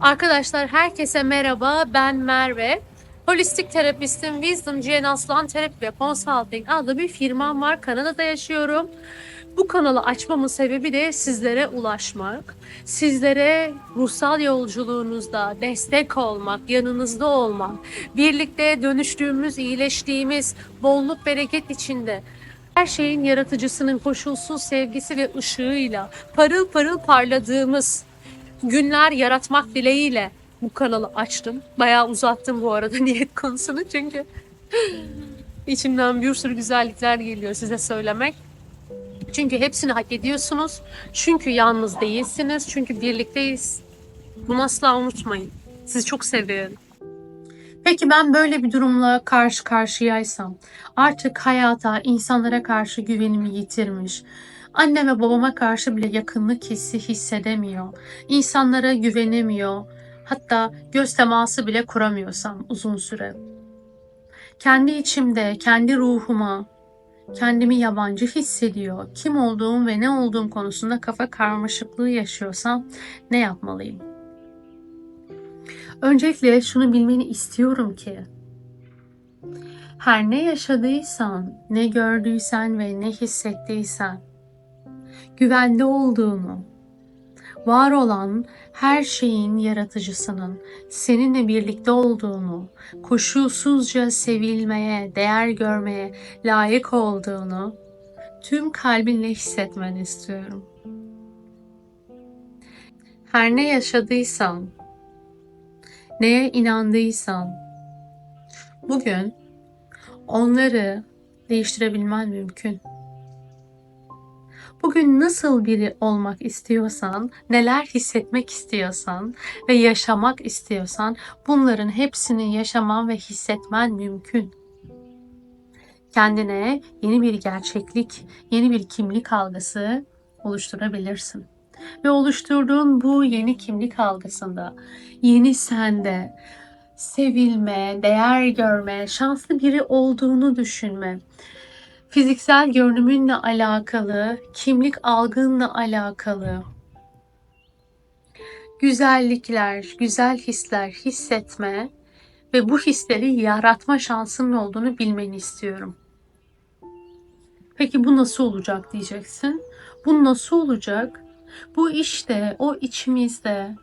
Arkadaşlar herkese merhaba. Ben Merve. Holistik terapistim. Wisdom Cihan Aslan Terapi ve Consulting adlı bir firmam var. Kanada'da yaşıyorum. Bu kanalı açmamın sebebi de sizlere ulaşmak. Sizlere ruhsal yolculuğunuzda destek olmak, yanınızda olmak, birlikte dönüştüğümüz, iyileştiğimiz, bolluk bereket içinde her şeyin yaratıcısının koşulsuz sevgisi ve ışığıyla parıl parıl parladığımız günler yaratmak dileğiyle bu kanalı açtım. Bayağı uzattım bu arada niyet konusunu çünkü içimden bir sürü güzellikler geliyor size söylemek. Çünkü hepsini hak ediyorsunuz. Çünkü yalnız değilsiniz. Çünkü birlikteyiz. Bunu asla unutmayın. Sizi çok seviyorum. Peki ben böyle bir durumla karşı karşıyaysam, artık hayata, insanlara karşı güvenimi yitirmiş, anne ve babama karşı bile yakınlık hissi hissedemiyor, insanlara güvenemiyor, hatta göz teması bile kuramıyorsam uzun süre. Kendi içimde, kendi ruhuma, kendimi yabancı hissediyor, kim olduğum ve ne olduğum konusunda kafa karmaşıklığı yaşıyorsam ne yapmalıyım? Öncelikle şunu bilmeni istiyorum ki her ne yaşadıysan, ne gördüysen ve ne hissettiysen güvende olduğunu, var olan her şeyin yaratıcısının seninle birlikte olduğunu, koşulsuzca sevilmeye, değer görmeye layık olduğunu tüm kalbinle hissetmeni istiyorum. Her ne yaşadıysan, neye inandıysan, bugün onları değiştirebilmen mümkün. Bugün nasıl biri olmak istiyorsan, neler hissetmek istiyorsan ve yaşamak istiyorsan bunların hepsini yaşaman ve hissetmen mümkün. Kendine yeni bir gerçeklik, yeni bir kimlik algısı oluşturabilirsin. Ve oluşturduğun bu yeni kimlik algısında, yeni sende sevilme, değer görme, şanslı biri olduğunu düşünme, fiziksel görünümünle alakalı, kimlik algınla alakalı güzellikler, güzel hisler hissetme ve bu hisleri yaratma şansının olduğunu bilmeni istiyorum. Peki bu nasıl olacak diyeceksin. Bu nasıl olacak? Bu işte o içimizde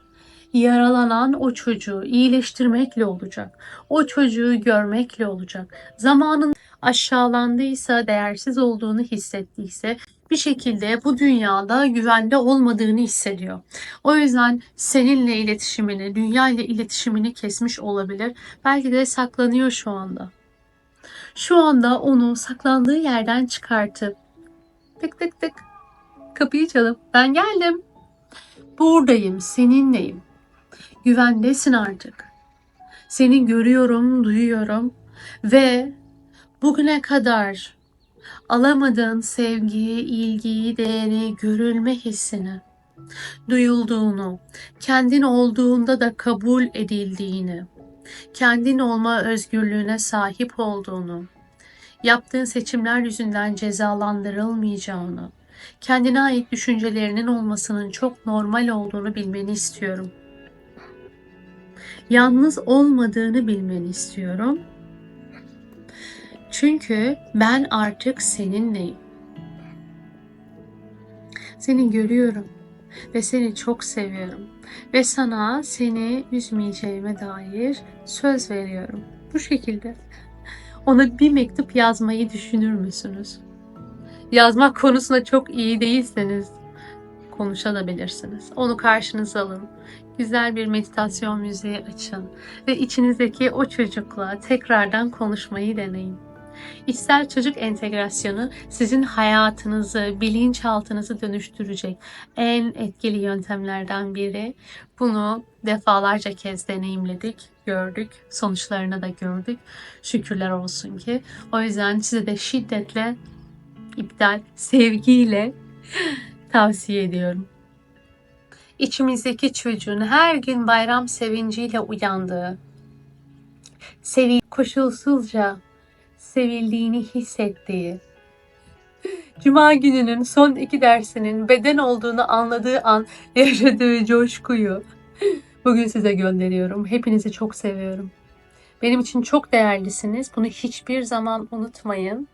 yaralanan o çocuğu iyileştirmekle olacak. O çocuğu görmekle olacak. Zamanın aşağılandıysa, değersiz olduğunu hissettiyse bir şekilde bu dünyada güvende olmadığını hissediyor. O yüzden seninle iletişimini, dünya ile iletişimini kesmiş olabilir. Belki de saklanıyor şu anda. Şu anda onu saklandığı yerden çıkartıp tık tık tık kapıyı çalıp ben geldim. Buradayım, seninleyim. Güvendesin artık. Seni görüyorum, duyuyorum ve bugüne kadar alamadığın sevgiyi, ilgiyi, değeri, görülme hissini, duyulduğunu, kendin olduğunda da kabul edildiğini, kendin olma özgürlüğüne sahip olduğunu, yaptığın seçimler yüzünden cezalandırılmayacağını, kendine ait düşüncelerinin olmasının çok normal olduğunu bilmeni istiyorum. Yalnız olmadığını bilmeni istiyorum. Çünkü ben artık seninleyim. Seni görüyorum ve seni çok seviyorum ve sana seni üzmeyeceğime dair söz veriyorum. Bu şekilde. Ona bir mektup yazmayı düşünür müsünüz? Yazmak konusunda çok iyi değilseniz konuşabilirsiniz. Onu karşınıza alın. Güzel bir meditasyon müziği açın ve içinizdeki o çocukla tekrardan konuşmayı deneyin. İçsel çocuk entegrasyonu sizin hayatınızı, bilinçaltınızı dönüştürecek en etkili yöntemlerden biri. Bunu defalarca kez deneyimledik, gördük, sonuçlarını da gördük. Şükürler olsun ki. O yüzden size de şiddetle iptal, sevgiyle tavsiye ediyorum. İçimizdeki çocuğun her gün bayram sevinciyle uyandığı, sevi koşulsuzca sevildiğini hissettiği, Cuma gününün son iki dersinin beden olduğunu anladığı an yaşadığı coşkuyu, Bugün size gönderiyorum. Hepinizi çok seviyorum. Benim için çok değerlisiniz. Bunu hiçbir zaman unutmayın.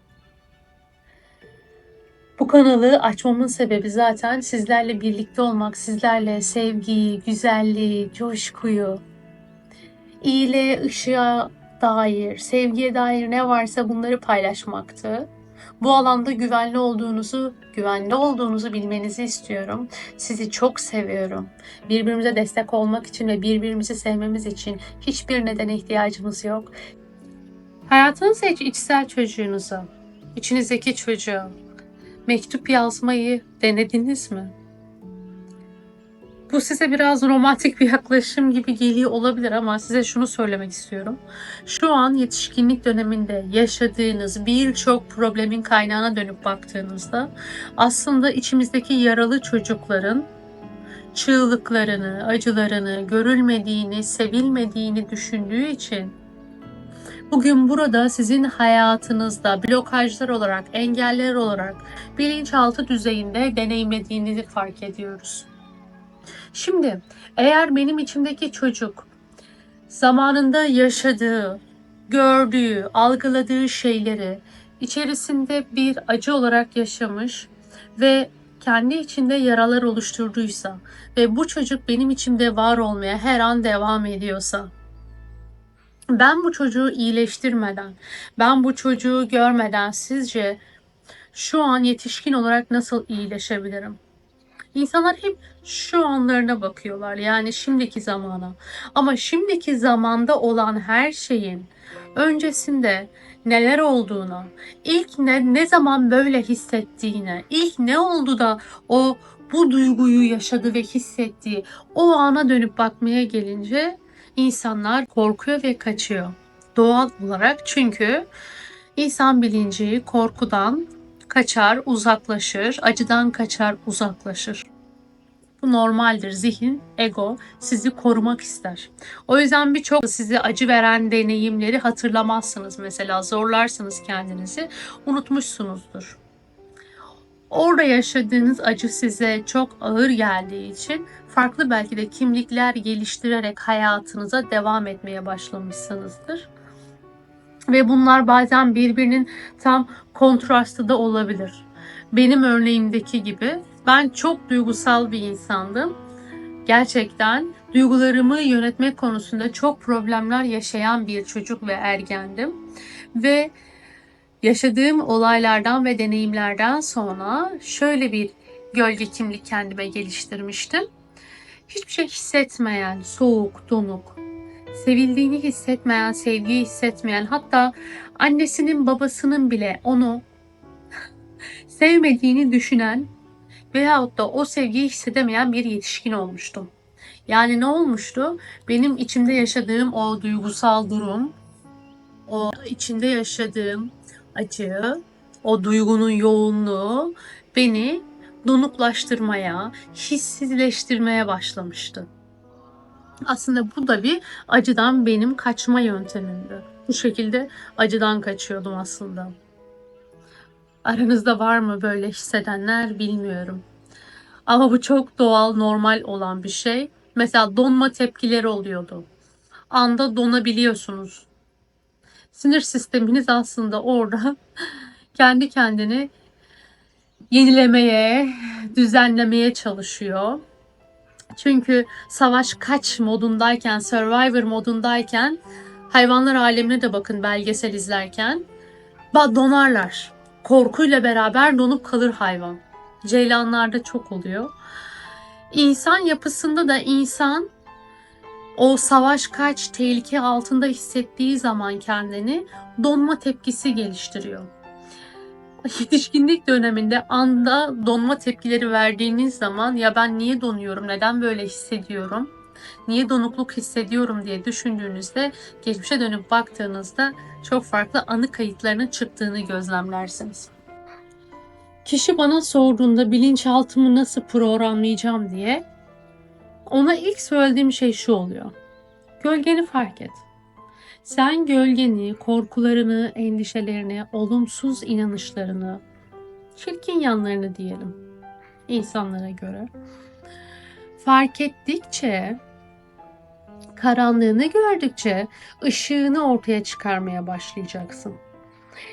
Bu kanalı açmamın sebebi zaten sizlerle birlikte olmak, sizlerle sevgiyi, güzelliği, coşkuyu, iyiliğe, ışığa dair, sevgiye dair ne varsa bunları paylaşmaktı. Bu alanda güvenli olduğunuzu, güvenli olduğunuzu bilmenizi istiyorum. Sizi çok seviyorum. Birbirimize destek olmak için ve birbirimizi sevmemiz için hiçbir nedene ihtiyacımız yok. Hayatınızda içsel çocuğunuza, içinizdeki çocuğa mektup yazmayı denediniz mi? Bu size biraz romantik bir yaklaşım gibi geliyor olabilir ama size şunu söylemek istiyorum. Şu an yetişkinlik döneminde yaşadığınız birçok problemin kaynağına dönüp baktığınızda aslında içimizdeki yaralı çocukların çığlıklarını, acılarını, görülmediğini, sevilmediğini düşündüğü için bugün burada sizin hayatınızda blokajlar olarak, engeller olarak bilinçaltı düzeyinde deneyimlediğinizi fark ediyoruz. Şimdi eğer benim içimdeki çocuk zamanında yaşadığı, gördüğü, algıladığı şeyleri içerisinde bir acı olarak yaşamış ve kendi içinde yaralar oluşturduysa ve bu çocuk benim içimde var olmaya her an devam ediyorsa ben bu çocuğu iyileştirmeden, ben bu çocuğu görmeden sizce şu an yetişkin olarak nasıl iyileşebilirim? İnsanlar hep şu anlarına bakıyorlar. Yani şimdiki zamana. Ama şimdiki zamanda olan her şeyin öncesinde neler olduğuna, ilk ne, ne zaman böyle hissettiğine, ilk ne oldu da o bu duyguyu yaşadı ve hissettiği o ana dönüp bakmaya gelince insanlar korkuyor ve kaçıyor. Doğal olarak çünkü insan bilinci korkudan kaçar, uzaklaşır, acıdan kaçar, uzaklaşır. Bu normaldir. Zihin, ego sizi korumak ister. O yüzden birçok sizi acı veren deneyimleri hatırlamazsınız. Mesela zorlarsınız kendinizi, unutmuşsunuzdur. Orada yaşadığınız acı size çok ağır geldiği için farklı belki de kimlikler geliştirerek hayatınıza devam etmeye başlamışsınızdır. Ve bunlar bazen birbirinin tam kontrastı da olabilir. Benim örneğimdeki gibi ben çok duygusal bir insandım. Gerçekten duygularımı yönetmek konusunda çok problemler yaşayan bir çocuk ve ergendim. Ve yaşadığım olaylardan ve deneyimlerden sonra şöyle bir gölge kimlik kendime geliştirmiştim. Hiçbir şey hissetmeyen, soğuk, donuk, sevildiğini hissetmeyen, sevgiyi hissetmeyen, hatta annesinin babasının bile onu sevmediğini düşünen veyahut da o sevgiyi hissedemeyen bir yetişkin olmuştum. Yani ne olmuştu? Benim içimde yaşadığım o duygusal durum, o içinde yaşadığım acı, o duygunun yoğunluğu beni donuklaştırmaya, hissizleştirmeye başlamıştı. Aslında bu da bir acıdan benim kaçma yöntemimdi. Bu şekilde acıdan kaçıyordum aslında. Aranızda var mı böyle hissedenler bilmiyorum. Ama bu çok doğal, normal olan bir şey. Mesela donma tepkileri oluyordu. Anda donabiliyorsunuz. Sinir sisteminiz aslında orada kendi kendini yenilemeye, düzenlemeye çalışıyor. Çünkü savaş kaç modundayken, survivor modundayken hayvanlar alemine de bakın belgesel izlerken donarlar. Korkuyla beraber donup kalır hayvan. Ceylanlarda çok oluyor. İnsan yapısında da insan o savaş kaç tehlike altında hissettiği zaman kendini donma tepkisi geliştiriyor. Yetişkinlik döneminde anda donma tepkileri verdiğiniz zaman ya ben niye donuyorum, neden böyle hissediyorum, niye donukluk hissediyorum diye düşündüğünüzde geçmişe dönüp baktığınızda çok farklı anı kayıtlarının çıktığını gözlemlersiniz. Kişi bana sorduğunda bilinçaltımı nasıl programlayacağım diye ona ilk söylediğim şey şu oluyor. Gölgeni fark et. Sen gölgeni, korkularını, endişelerini, olumsuz inanışlarını, çirkin yanlarını diyelim insanlara göre fark ettikçe Karanlığını gördükçe ışığını ortaya çıkarmaya başlayacaksın.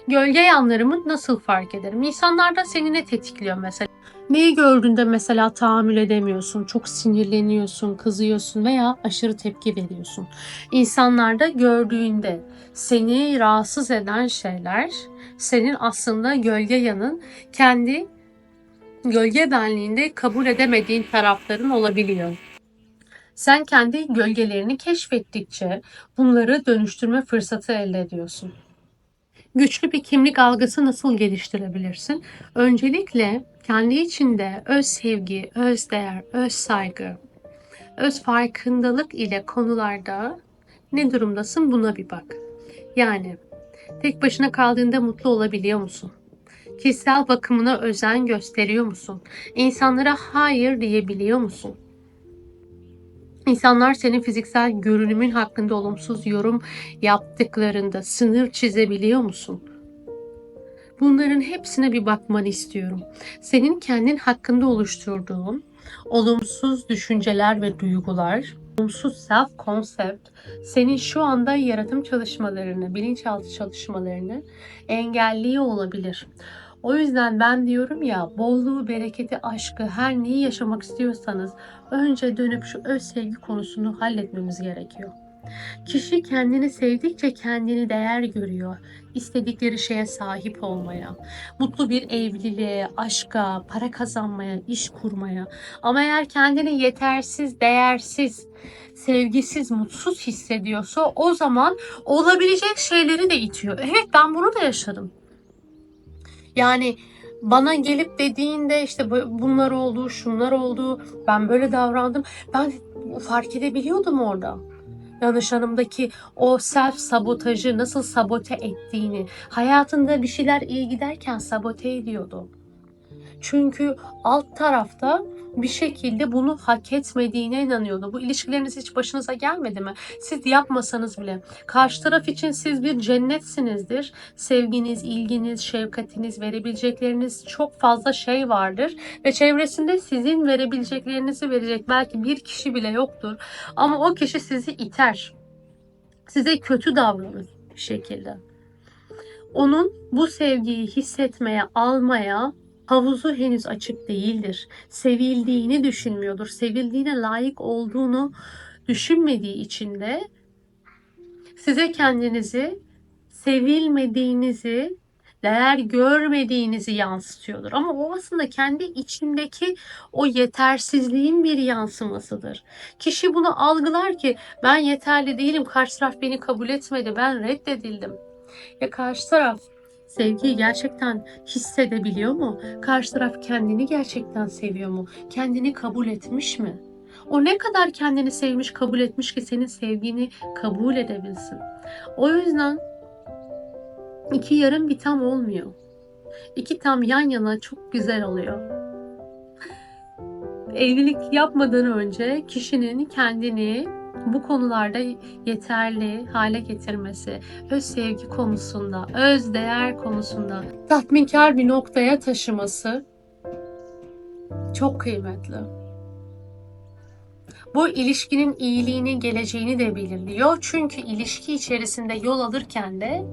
Gölge yanlarımı nasıl fark ederim? İnsanlarda seni ne tetikliyor mesela? Neyi gördüğünde mesela tahammül edemiyorsun, çok sinirleniyorsun, kızıyorsun veya aşırı tepki veriyorsun. İnsanlarda gördüğünde seni rahatsız eden şeyler senin aslında gölge yanın kendi gölge benliğinde kabul edemediğin tarafların olabiliyor. Sen kendi gölgelerini keşfettikçe bunları dönüştürme fırsatı elde ediyorsun. Güçlü bir kimlik algısı nasıl geliştirebilirsin? Öncelikle kendi içinde öz sevgi, öz değer, öz saygı, öz farkındalık ile konularda ne durumdasın buna bir bak. Yani tek başına kaldığında mutlu olabiliyor musun? Kişisel bakımına özen gösteriyor musun? İnsanlara hayır diyebiliyor musun? İnsanlar senin fiziksel görünümün hakkında olumsuz yorum yaptıklarında sınır çizebiliyor musun? Bunların hepsine bir bakmanı istiyorum. Senin kendin hakkında oluşturduğun olumsuz düşünceler ve duygular, olumsuz self concept senin şu anda yaratım çalışmalarını, bilinçaltı çalışmalarını engelliyor olabilir. O yüzden ben diyorum ya bolluğu, bereketi, aşkı her neyi yaşamak istiyorsanız önce dönüp şu öz sevgi konusunu halletmemiz gerekiyor. Kişi kendini sevdikçe kendini değer görüyor. İstedikleri şeye sahip olmaya, mutlu bir evliliğe, aşka, para kazanmaya, iş kurmaya. Ama eğer kendini yetersiz, değersiz, sevgisiz, mutsuz hissediyorsa o zaman olabilecek şeyleri de itiyor. Evet ben bunu da yaşadım. Yani bana gelip dediğinde işte bu- bunlar oldu, şunlar oldu, ben böyle davrandım. Ben fark edebiliyordum orada. Danışanımdaki o self sabotajı nasıl sabote ettiğini, hayatında bir şeyler iyi giderken sabote ediyordu. Çünkü alt tarafta bir şekilde bunu hak etmediğine inanıyordu. Bu ilişkileriniz hiç başınıza gelmedi mi? Siz yapmasanız bile. Karşı taraf için siz bir cennetsinizdir. Sevginiz, ilginiz, şefkatiniz, verebilecekleriniz çok fazla şey vardır. Ve çevresinde sizin verebileceklerinizi verecek belki bir kişi bile yoktur. Ama o kişi sizi iter. Size kötü davranır bir şekilde. Onun bu sevgiyi hissetmeye, almaya havuzu henüz açık değildir. Sevildiğini düşünmüyordur. Sevildiğine layık olduğunu düşünmediği için de size kendinizi sevilmediğinizi, değer görmediğinizi yansıtıyordur. Ama o aslında kendi içindeki o yetersizliğin bir yansımasıdır. Kişi bunu algılar ki ben yeterli değilim, karşı taraf beni kabul etmedi, ben reddedildim. Ya karşı taraf sevgiyi gerçekten hissedebiliyor mu? Karşı taraf kendini gerçekten seviyor mu? Kendini kabul etmiş mi? O ne kadar kendini sevmiş, kabul etmiş ki senin sevgini kabul edebilsin. O yüzden iki yarım bir tam olmuyor. İki tam yan yana çok güzel oluyor. Evlilik yapmadan önce kişinin kendini bu konularda yeterli hale getirmesi, öz sevgi konusunda, öz değer konusunda tatminkar bir noktaya taşıması çok kıymetli. Bu ilişkinin iyiliğini, geleceğini de belirliyor. Çünkü ilişki içerisinde yol alırken de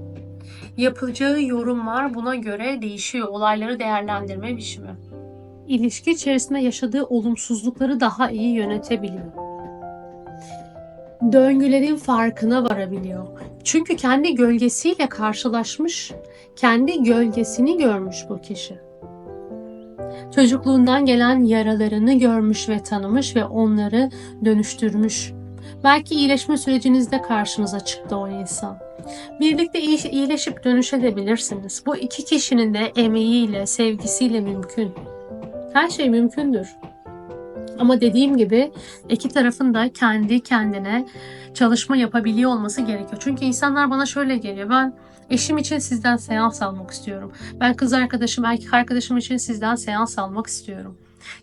yapılacağı yorumlar buna göre değişiyor. Olayları değerlendirme biçimi. İlişki içerisinde yaşadığı olumsuzlukları daha iyi yönetebiliyor döngülerin farkına varabiliyor. Çünkü kendi gölgesiyle karşılaşmış, kendi gölgesini görmüş bu kişi. Çocukluğundan gelen yaralarını görmüş ve tanımış ve onları dönüştürmüş. Belki iyileşme sürecinizde karşınıza çıktı o insan. Birlikte iyi- iyileşip dönüşebilirsiniz. Bu iki kişinin de emeğiyle, sevgisiyle mümkün. Her şey mümkündür. Ama dediğim gibi iki tarafın da kendi kendine çalışma yapabiliyor olması gerekiyor. Çünkü insanlar bana şöyle geliyor. Ben eşim için sizden seans almak istiyorum. Ben kız arkadaşım, erkek arkadaşım için sizden seans almak istiyorum.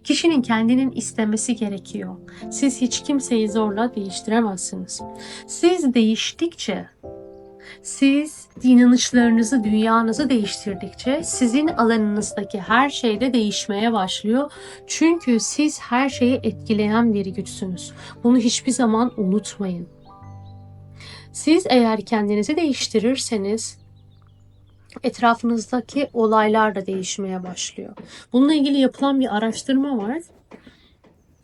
Kişinin kendinin istemesi gerekiyor. Siz hiç kimseyi zorla değiştiremezsiniz. Siz değiştikçe Siz inanışlarınızı, dünyanızı değiştirdikçe sizin alanınızdaki her şey de değişmeye başlıyor. Çünkü siz her şeyi etkileyen bir güçsünüz. Bunu hiçbir zaman unutmayın. Siz eğer kendinizi değiştirirseniz etrafınızdaki olaylar da değişmeye başlıyor. Bununla ilgili yapılan bir araştırma var.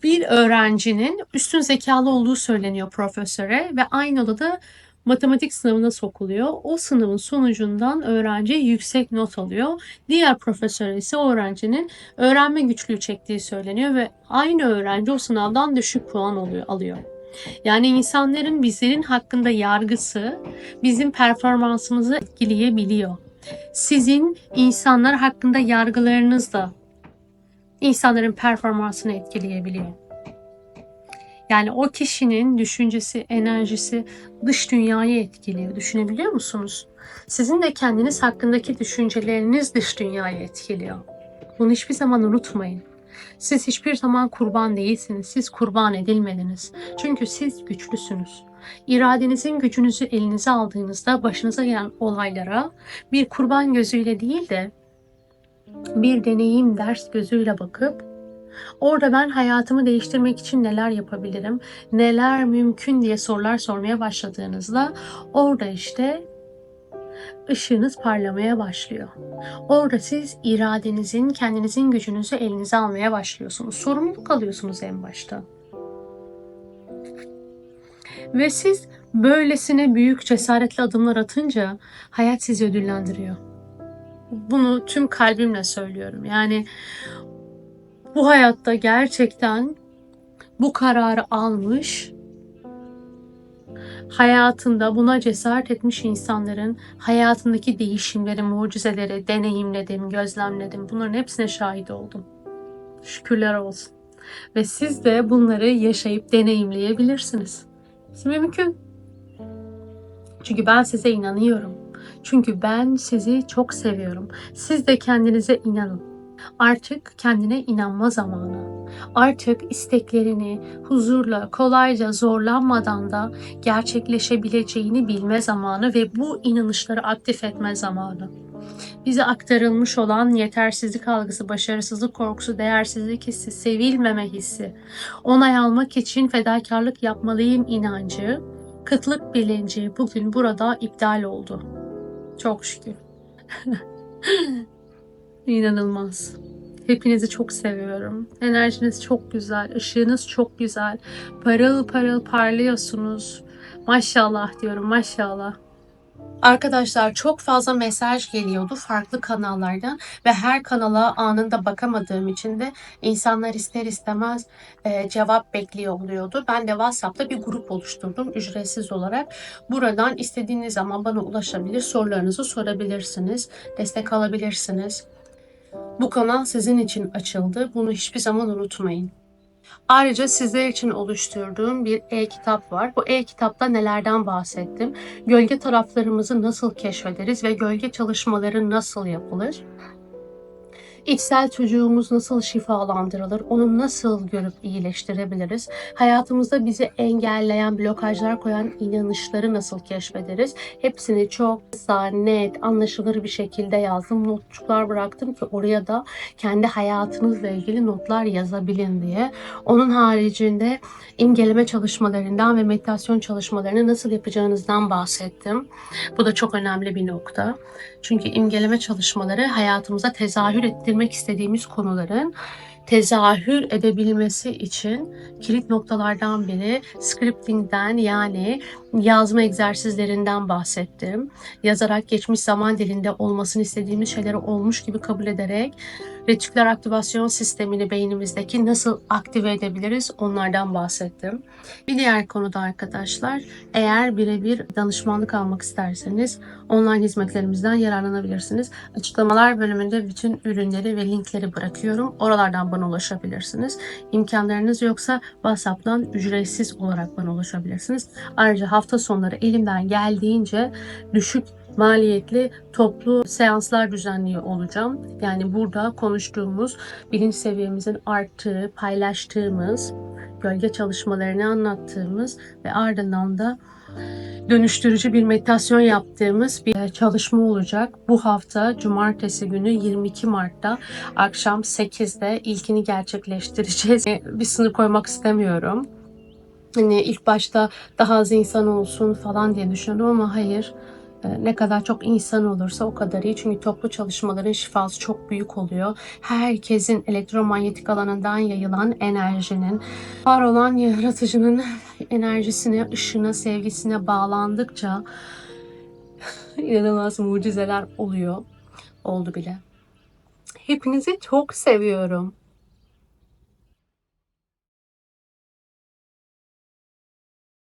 Bir öğrencinin üstün zekalı olduğu söyleniyor profesöre ve aynı odada matematik sınavına sokuluyor. O sınavın sonucundan öğrenci yüksek not alıyor. Diğer profesöre ise öğrencinin öğrenme güçlüğü çektiği söyleniyor ve aynı öğrenci o sınavdan düşük puan oluyor, alıyor. Yani insanların bizlerin hakkında yargısı bizim performansımızı etkileyebiliyor. Sizin insanlar hakkında yargılarınız da insanların performansını etkileyebiliyor. Yani o kişinin düşüncesi, enerjisi dış dünyayı etkiliyor. Düşünebiliyor musunuz? Sizin de kendiniz hakkındaki düşünceleriniz dış dünyayı etkiliyor. Bunu hiçbir zaman unutmayın. Siz hiçbir zaman kurban değilsiniz. Siz kurban edilmediniz. Çünkü siz güçlüsünüz. İradenizin gücünüzü elinize aldığınızda başınıza gelen olaylara bir kurban gözüyle değil de bir deneyim ders gözüyle bakıp orada ben hayatımı değiştirmek için neler yapabilirim, neler mümkün diye sorular sormaya başladığınızda orada işte ışığınız parlamaya başlıyor. Orada siz iradenizin, kendinizin gücünüzü elinize almaya başlıyorsunuz. Sorumluluk alıyorsunuz en başta. Ve siz böylesine büyük cesaretli adımlar atınca hayat sizi ödüllendiriyor. Bunu tüm kalbimle söylüyorum. Yani bu hayatta gerçekten bu kararı almış, hayatında buna cesaret etmiş insanların hayatındaki değişimleri, mucizeleri deneyimledim, gözlemledim. Bunların hepsine şahit oldum. Şükürler olsun. Ve siz de bunları yaşayıp deneyimleyebilirsiniz. Mümkün. Çünkü ben size inanıyorum. Çünkü ben sizi çok seviyorum. Siz de kendinize inanın. Artık kendine inanma zamanı. Artık isteklerini huzurla, kolayca, zorlanmadan da gerçekleşebileceğini bilme zamanı ve bu inanışları aktif etme zamanı. Bize aktarılmış olan yetersizlik algısı, başarısızlık korkusu, değersizlik hissi, sevilmeme hissi, onay almak için fedakarlık yapmalıyım inancı, kıtlık bilinci bugün burada iptal oldu. Çok şükür. İnanılmaz. Hepinizi çok seviyorum. Enerjiniz çok güzel, ışığınız çok güzel. Parıl parıl parlıyorsunuz. Maşallah diyorum, maşallah. Arkadaşlar çok fazla mesaj geliyordu farklı kanallardan ve her kanala anında bakamadığım için de insanlar ister istemez e, cevap bekliyor oluyordu. Ben de WhatsApp'ta bir grup oluşturdum ücretsiz olarak. Buradan istediğiniz zaman bana ulaşabilir, sorularınızı sorabilirsiniz, destek alabilirsiniz. Bu kanal sizin için açıldı. Bunu hiçbir zaman unutmayın. Ayrıca sizler için oluşturduğum bir e-kitap var. Bu e-kitapta nelerden bahsettim? Gölge taraflarımızı nasıl keşfederiz ve gölge çalışmaları nasıl yapılır? İçsel çocuğumuz nasıl şifalandırılır? Onu nasıl görüp iyileştirebiliriz? Hayatımızda bizi engelleyen, blokajlar koyan inanışları nasıl keşfederiz? Hepsini çok net, anlaşılır bir şekilde yazdım. Notçuklar bıraktım ki oraya da kendi hayatınızla ilgili notlar yazabilin diye. Onun haricinde imgeleme çalışmalarından ve meditasyon çalışmalarını nasıl yapacağınızdan bahsettim. Bu da çok önemli bir nokta. Çünkü imgeleme çalışmaları hayatımıza tezahür ettirmek istediğimiz konuların tezahür edebilmesi için kilit noktalardan biri scripting'den yani yazma egzersizlerinden bahsettim. Yazarak geçmiş zaman dilinde olmasını istediğimiz şeyleri olmuş gibi kabul ederek retiküler aktivasyon sistemini beynimizdeki nasıl aktive edebiliriz onlardan bahsettim. Bir diğer konuda arkadaşlar eğer birebir danışmanlık almak isterseniz online hizmetlerimizden yararlanabilirsiniz. Açıklamalar bölümünde bütün ürünleri ve linkleri bırakıyorum. Oralardan bana ulaşabilirsiniz. İmkanlarınız yoksa WhatsApp'tan ücretsiz olarak bana ulaşabilirsiniz. Ayrıca hafta sonları elimden geldiğince düşük maliyetli toplu seanslar düzenliyor olacağım. Yani burada konuştuğumuz bilinç seviyemizin arttığı, paylaştığımız gölge çalışmalarını anlattığımız ve ardından da dönüştürücü bir meditasyon yaptığımız bir çalışma olacak. Bu hafta cumartesi günü 22 Mart'ta akşam 8'de ilkini gerçekleştireceğiz. Bir sınır koymak istemiyorum. Hani ilk başta daha az insan olsun falan diye düşündüm ama hayır. Ee, Ne kadar çok insan olursa o kadar iyi. Çünkü toplu çalışmaların şifası çok büyük oluyor. Herkesin elektromanyetik alanından yayılan enerjinin, var olan yaratıcının enerjisine, ışığına, sevgisine bağlandıkça inanılmaz mucizeler oluyor. Oldu bile. Hepinizi çok seviyorum.